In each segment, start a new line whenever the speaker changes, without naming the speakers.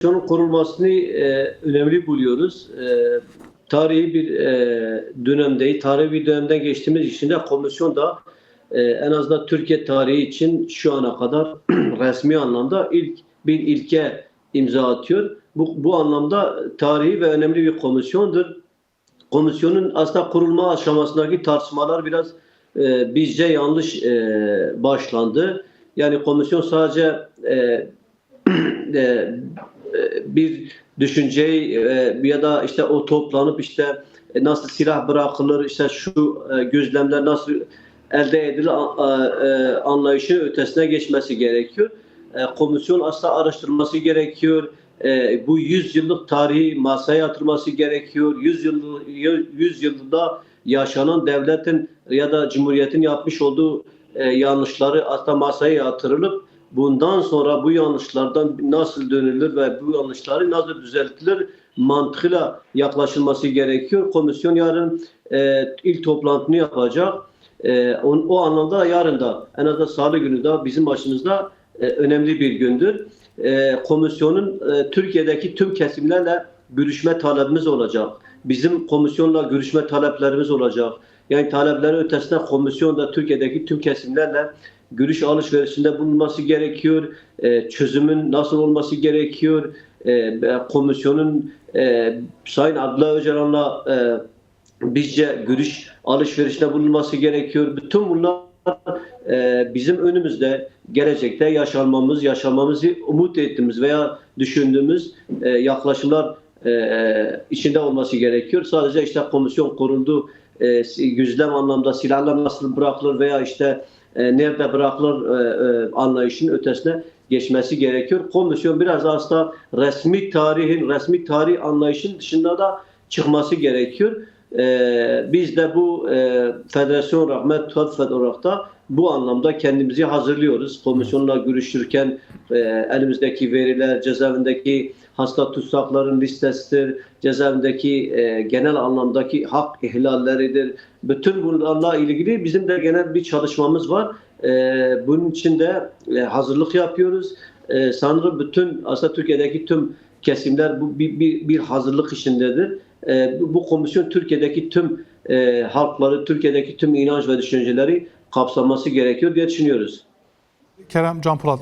komisyonun kurulmasını e, önemli buluyoruz. E, tarihi bir e, dönemdeyiz. Tarihi bir dönemden geçtiğimiz için de komisyon da e, en azından Türkiye tarihi için şu ana kadar resmi anlamda ilk bir ilke imza atıyor. Bu, bu anlamda tarihi ve önemli bir komisyondur. Komisyonun aslında kurulma aşamasındaki tartışmalar biraz e, bizce yanlış e, başlandı. Yani komisyon sadece e, e, bir düşünceyi e, ya da işte o toplanıp işte e, nasıl silah bırakılır, işte şu e, gözlemler nasıl elde edilir e, anlayışı ötesine geçmesi gerekiyor. E, Komisyon aslında araştırması gerekiyor. E, Bu 100 yıllık tarihi masaya yatırması gerekiyor. 100 yıl 100 yılda yaşanan devletin ya da cumhuriyetin yapmış olduğu e, yanlışları aslında masaya yatırılıp bundan sonra bu yanlışlardan nasıl dönülür ve bu yanlışları nasıl düzeltilir mantığıyla yaklaşılması gerekiyor. Komisyon yarın e, ilk toplantını yapacak. E, o, o anlamda yarın da en azından salı günü de bizim başımızda e, önemli bir gündür. E, komisyonun e, Türkiye'deki tüm kesimlerle görüşme talebimiz olacak. Bizim komisyonla görüşme taleplerimiz olacak. Yani taleplerin ötesinde komisyon da Türkiye'deki tüm kesimlerle görüş alışverişinde bulunması gerekiyor. E, çözümün nasıl olması gerekiyor. E, komisyonun e, Sayın Abdullah Öcalan'la e, bizce görüş alışverişinde bulunması gerekiyor. Bütün bunlar e, bizim önümüzde gelecekte yaşanmamız, yaşamamızı umut ettiğimiz veya düşündüğümüz e, yaklaşımlar e, içinde olması gerekiyor. Sadece işte komisyon kuruldu, e, yüzlem anlamda silahlar nasıl bırakılır veya işte e, nerede bırakılır e, e, anlayışının ötesine geçmesi gerekiyor. Komisyon biraz aslında resmi tarihin, resmi tarih anlayışın dışında da çıkması gerekiyor. E, biz de bu e, federasyon olarak, Mettuat olarak da bu anlamda kendimizi hazırlıyoruz. Komisyonla görüşürken e, elimizdeki veriler, cezaevindeki hasta tutsakların listesidir, cezaevindeki e, genel anlamdaki hak ihlalleridir. Bütün bunlarla ilgili bizim de genel bir çalışmamız var. Bunun için de hazırlık yapıyoruz. Sanırım bütün aslında Türkiye'deki tüm kesimler bu bir, bir, bir hazırlık işindedir. E, bu, bu komisyon Türkiye'deki tüm e, halkları, Türkiye'deki tüm inanç ve düşünceleri kapsaması gerekiyor diye düşünüyoruz.
Kerem Can Polat,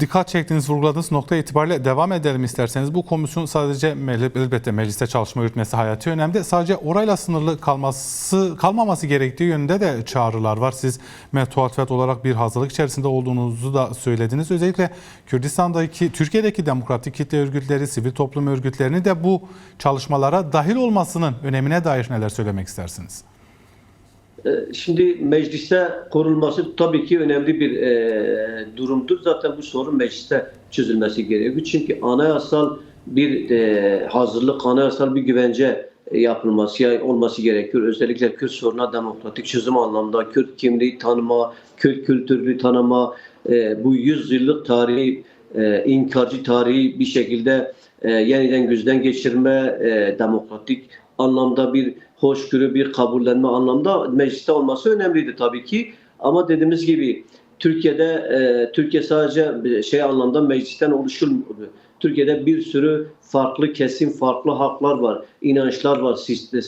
dikkat çektiğiniz, vurguladığınız nokta itibariyle devam edelim isterseniz. Bu komisyon sadece elbette mecliste çalışma yürütmesi hayati önemli. Sadece orayla sınırlı kalması kalmaması gerektiği yönünde de çağrılar var. Siz Metuatfet olarak bir hazırlık içerisinde olduğunuzu da söylediniz. Özellikle Kürdistan'daki, Türkiye'deki demokratik kitle örgütleri, sivil toplum örgütlerini de bu çalışmalara dahil olmasının önemine dair neler söylemek istersiniz?
Ee, Şimdi mecliste kurulması tabii ki önemli bir e, durumdur. Zaten bu sorun mecliste çözülmesi gerekiyor. Çünkü anayasal bir e, hazırlık, anayasal bir güvence e, yapılması ya- olması gerekiyor. Özellikle Kürt soruna demokratik çözüm anlamda Kürt kimliği tanıma, Kürt kültürü tanıma, e, bu 100 yıllık tarihi, e, inkarcı tarihi bir şekilde e, yeniden gözden geçirme, e, demokratik anlamda bir hoşgörü, bir kabullenme anlamda mecliste olması önemliydi tabii ki. Ama dediğimiz gibi Türkiye'de e, Türkiye sadece şey anlamda meclisten oluşur. Türkiye'de bir sürü farklı kesim, farklı haklar var, inançlar var,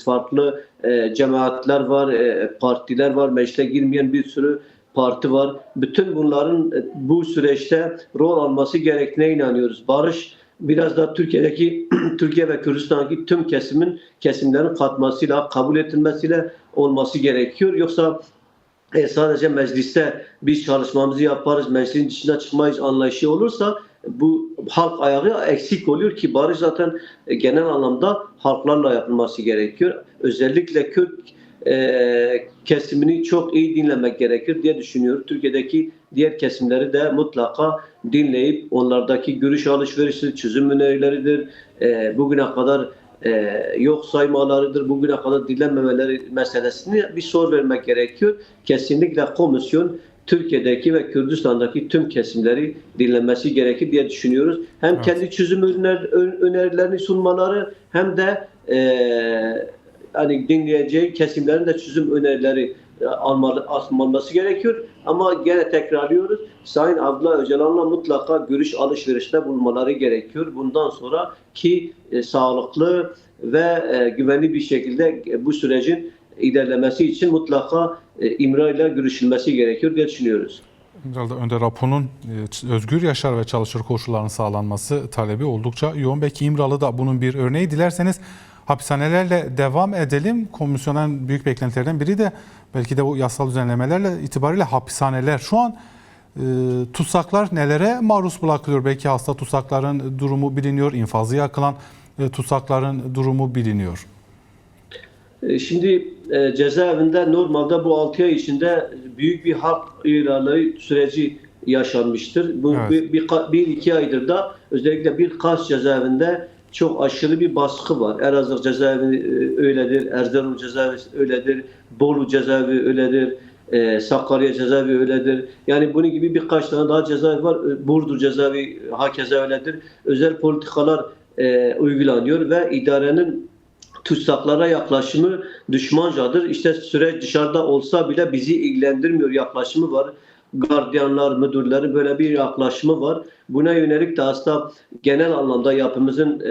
farklı e, cemaatler var, e, partiler var, meclise girmeyen bir sürü parti var. Bütün bunların e, bu süreçte rol alması gerektiğine inanıyoruz. Barış biraz da Türkiye'deki Türkiye ve Kürdistan'daki tüm kesimin kesimlerin katmasıyla, kabul edilmesiyle olması gerekiyor. Yoksa e, sadece mecliste biz çalışmamızı yaparız, meclisin dışına çıkmayız anlayışı olursa bu halk ayağı eksik oluyor ki barış zaten e, genel anlamda halklarla yapılması gerekiyor. Özellikle Kürt e, kesimini çok iyi dinlemek gerekir diye düşünüyorum. Türkiye'deki diğer kesimleri de mutlaka dinleyip onlardaki görüş alışverişi, çözüm önerileridir. E, bugüne kadar e, yok saymalarıdır, bugüne kadar dinlenmemeleri meselesini bir sor vermek gerekiyor. Kesinlikle komisyon Türkiye'deki ve Kürdistan'daki tüm kesimleri dinlemesi gerekir diye düşünüyoruz. Hem
Evet.
kendi çözüm önerilerini sunmaları hem de e, hani dinleyeceği kesimlerin de çözüm önerileri e, almalı, alınması gerekiyor. Ama gene tekrarlıyoruz. Sayın Abdullah Öcalan'la mutlaka görüş alışverişte bulunmaları gerekiyor. Bundan sonra ki e, sağlıklı ve e, güvenli bir şekilde e, bu sürecin ilerlemesi için mutlaka e, İmra ile görüşülmesi gerekiyor diye düşünüyoruz.
Herhalde Önder Apo'nun e, özgür yaşar ve çalışır koşullarının sağlanması talebi oldukça yoğun. Belki İmralı da bunun bir örneği. Dilerseniz hapishanelerle devam edelim. Komisyonun büyük beklentilerden biri de belki de bu yasal düzenlemelerle itibariyle hapishaneler. Şu an e, tutsaklar nelere maruz bırakılıyor? Belki hasta tutsakların durumu biliniyor, infazı yakılan e, tutsakların durumu biliniyor.
E, Şimdi e, cezaevinde normalde bu 6 ay içinde büyük bir hak ihlali süreci yaşanmıştır. Bu
Evet.
bir, bir, bir iki aydır da özellikle bir Kars cezaevinde çok aşırı bir baskı var. Elazığ cezaevi e, öyledir, Erzurum cezaevi öyledir, Bolu cezaevi öyledir, e, Sakarya cezaevi öyledir. Yani bunun gibi birkaç tane daha cezaevi var. E, Burdur cezaevi hakeza öyledir. Özel politikalar uygulanıyor ve idarenin tutsaklara yaklaşımı düşmancadır. İşte süreç dışarıda olsa bile bizi ilgilendirmiyor yaklaşımı var. Gardiyanlar, müdürlerin böyle bir yaklaşımı var. Buna yönelik de aslında genel anlamda yapımızın e,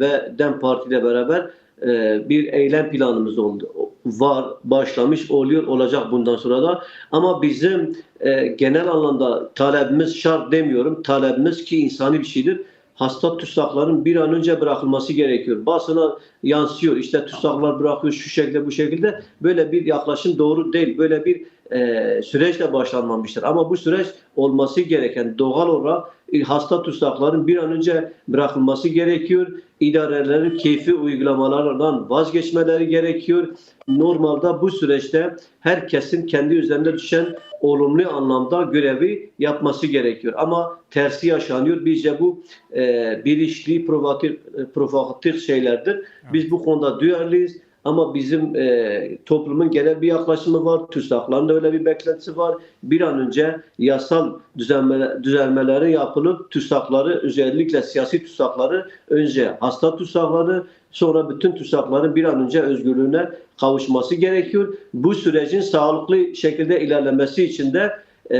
ve DEM Parti ile beraber e, bir eylem planımız oldu. Var, başlamış, oluyor, olacak bundan sonra da. Ama bizim e, genel anlamda talebimiz şart demiyorum. Talebimiz ki insani bir şeydir hasta tutsakların bir an önce bırakılması gerekiyor. Basına yansıyor. İşte tutsaklar bırakıyor şu şekilde bu şekilde. Böyle bir yaklaşım doğru değil. Böyle bir e, süreçle başlanmamıştır. Ama bu süreç olması gereken doğal olarak e, hasta tutsakların bir an önce bırakılması gerekiyor. İdarelerin keyfi uygulamalarından vazgeçmeleri gerekiyor. Normalde bu süreçte herkesin kendi üzerine düşen olumlu anlamda görevi yapması gerekiyor. Ama tersi yaşanıyor. Bizce bu e, bilinçli, provokatif, e, provokatif şeylerdir. Biz bu konuda duyarlıyız. Ama bizim e, toplumun genel bir yaklaşımı var. TÜSAK'ların da öyle bir beklentisi var. Bir an önce yasal düzenleme, düzenlemeleri yapılıp TÜSAK'ları özellikle siyasi TÜSAK'ları önce hasta TÜSAK'ları sonra bütün TÜSAK'ların bir an önce özgürlüğüne kavuşması gerekiyor. Bu sürecin sağlıklı şekilde ilerlemesi için de e,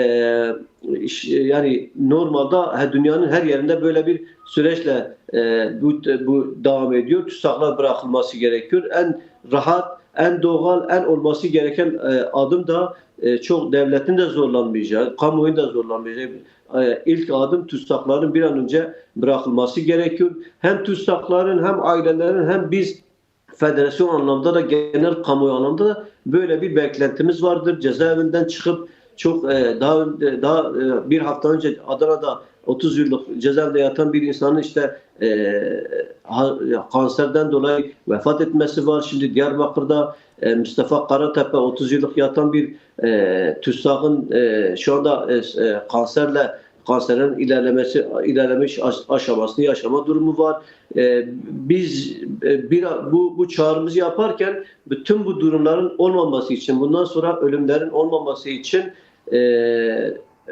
iş- yani normalde dünyanın her yerinde böyle bir süreçle e, bu, bu devam ediyor. TÜSAK'lar bırakılması gerekiyor. En rahat, en doğal, en olması gereken e, adım da e, çok devletin de zorlanmayacağı, kamuoyun da zorlanmayacağı e, ilk adım TÜSAK'ların bir an önce bırakılması gerekiyor. Hem TÜSAK'ların hem ailelerin hem biz federasyon anlamda da genel kamuoyu anlamda da böyle bir beklentimiz vardır. Cezaevinden çıkıp çok e, daha daha bir hafta önce Adana'da 30 yıllık cezaevinde yatan bir insanın işte e, kanserden dolayı vefat etmesi var. Şimdi Diyarbakır'da e, Mustafa Karatepe 30 yıllık yatan bir e, TÜSAK'ın e, şu anda e, e, kanserle kanserin ilerlemesi ilerlemiş aş- aşamasını yaşama durumu var. E, biz e, bir bu bu çağrımızı yaparken bütün bu durumların olmaması için bundan sonra ölümlerin olmaması için e,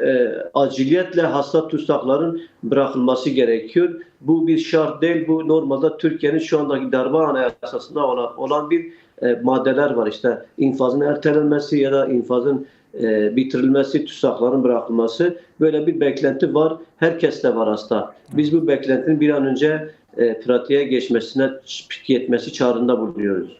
e, aciliyetle hasta tutsakların bırakılması gerekiyor. Bu bir şart değil. Bu normalde Türkiye'nin şu andaki darbe anayasasında olan, olan bir e, maddeler var. İşte infazın ertelenmesi ya da infazın e, bitirilmesi, tutsakların bırakılması böyle bir beklenti var. Herkeste var hasta. Biz bu beklentinin bir an önce e, pratiğe geçmesine yetmesi çağrında bulunuyoruz.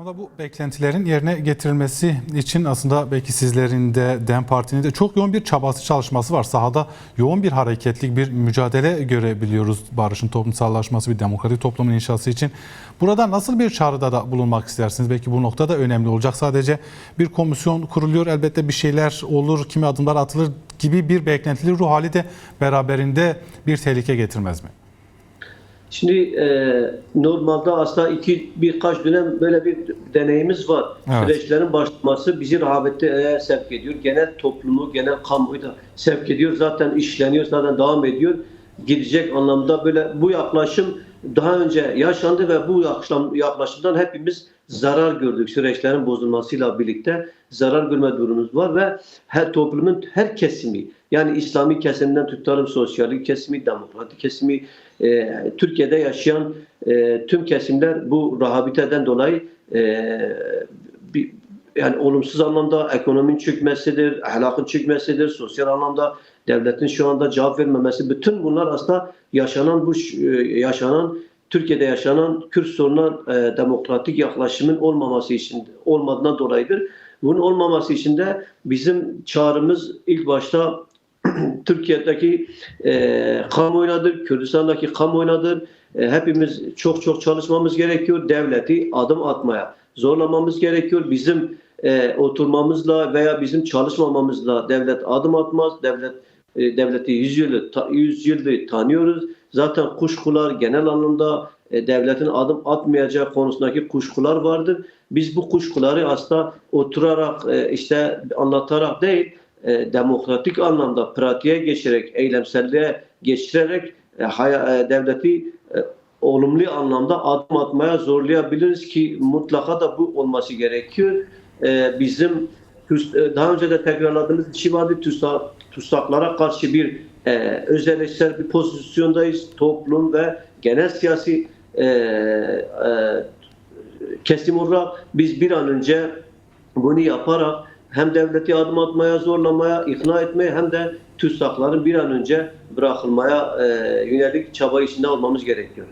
Ama bu beklentilerin yerine getirilmesi için aslında belki sizlerin de DEM Parti'nin de çok yoğun bir çabası çalışması var. Sahada yoğun bir hareketlik bir mücadele görebiliyoruz barışın toplumsallaşması bir demokratik toplumun inşası için. Burada nasıl bir çağrıda da bulunmak istersiniz? Belki bu noktada önemli olacak. Sadece bir komisyon kuruluyor elbette bir şeyler olur, kimi adımlar atılır gibi bir beklentili ruh hali de beraberinde bir tehlike getirmez mi?
Şimdi e, normalde aslında iki birkaç dönem böyle bir deneyimiz var.
Evet.
Süreçlerin başlaması bizi rahaveteye sevk ediyor. Genel toplumu, genel kamuoyu da sevk ediyor. Zaten işleniyor, zaten devam ediyor. Gidecek anlamda böyle bu yaklaşım daha önce yaşandı ve bu yaklaşım, yaklaşımdan hepimiz zarar gördük. Süreçlerin bozulmasıyla birlikte zarar görme durumumuz var ve her toplumun her kesimi yani İslami kesimden tutarım sosyallik kesimi, demokratik kesimi, e, Türkiye'de yaşayan e, tüm kesimler bu rahabiteden dolayı e, bir, yani olumsuz anlamda ekonominin çökmesidir, ahlakın çökmesidir, sosyal anlamda devletin şu anda cevap vermemesi. Bütün bunlar aslında yaşanan bu e, yaşanan Türkiye'de yaşanan Kürt sorununa e, demokratik yaklaşımın olmaması için olmadığından dolayıdır. Bunun olmaması için de bizim çağrımız ilk başta Türkiye'deki e, kamuoyunadır, Kürdistan'daki kamuoyunadır. E, hepimiz çok çok çalışmamız gerekiyor. Devleti adım atmaya zorlamamız gerekiyor. Bizim e, oturmamızla veya bizim çalışmamamızla devlet adım atmaz. Devlet e, devleti 100 yılı ta, 100 yıldır tanıyoruz. Zaten kuşkular genel anlamda e, devletin adım atmayacağı konusundaki kuşkular vardır. Biz bu kuşkuları aslında oturarak e, işte anlatarak değil e, demokratik anlamda pratiğe geçirerek, eylemselliğe geçirerek e, haya- e, devleti e, olumlu anlamda adım atmaya zorlayabiliriz ki mutlaka da bu olması gerekiyor. E, bizim e, daha önce de tekrarladığımız bir şey vardı. TÜSA, TÜSAK'lara karşı bir e, özelleşsel bir pozisyondayız. Toplum ve genel siyasi e, e, kesim olarak biz bir an önce bunu yaparak hem devleti adım atmaya, zorlamaya, ikna etmeye hem de TÜSAK'ların bir an önce bırakılmaya e, yönelik çaba içinde olmamız gerekiyor.